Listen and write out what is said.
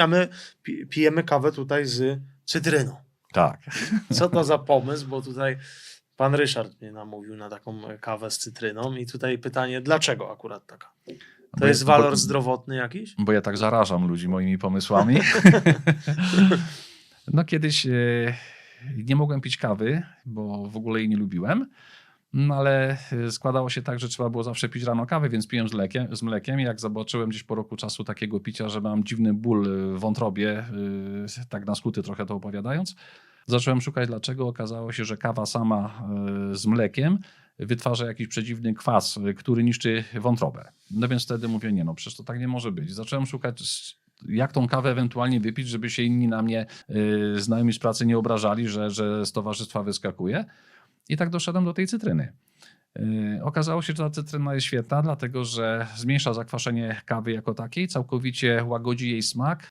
A my pi- pijemy kawę tutaj z cytryną. Tak. Co to za pomysł, bo tutaj pan Ryszard mnie namówił na taką kawę z cytryną i tutaj pytanie, dlaczego akurat taka? To Bo jest walor bo- zdrowotny jakiś? Bo ja tak zarażam ludzi moimi pomysłami. no kiedyś e, nie mogłem pić kawy, bo w ogóle jej nie lubiłem. No ale e, składało się tak, że trzeba było zawsze pić rano kawę, więc piłem z, lekiem, z mlekiem. Jak zobaczyłem gdzieś po roku czasu takiego picia, że mam dziwny ból e, w wątrobie, e, tak na skróty trochę to opowiadając, zacząłem szukać dlaczego. Okazało się, że kawa sama z mlekiem wytwarza jakiś przedziwny kwas, który niszczy wątrobę. No więc wtedy mówię, nie no, przecież to tak nie może być. Zacząłem szukać, jak tą kawę ewentualnie wypić, żeby się inni na mnie y, znajomi z pracy nie obrażali, że, że z towarzystwa wyskakuje. I tak doszedłem do tej cytryny. Y, Okazało się, że ta cytryna jest świetna, dlatego że zmniejsza zakwaszenie kawy jako takiej, całkowicie łagodzi jej smak,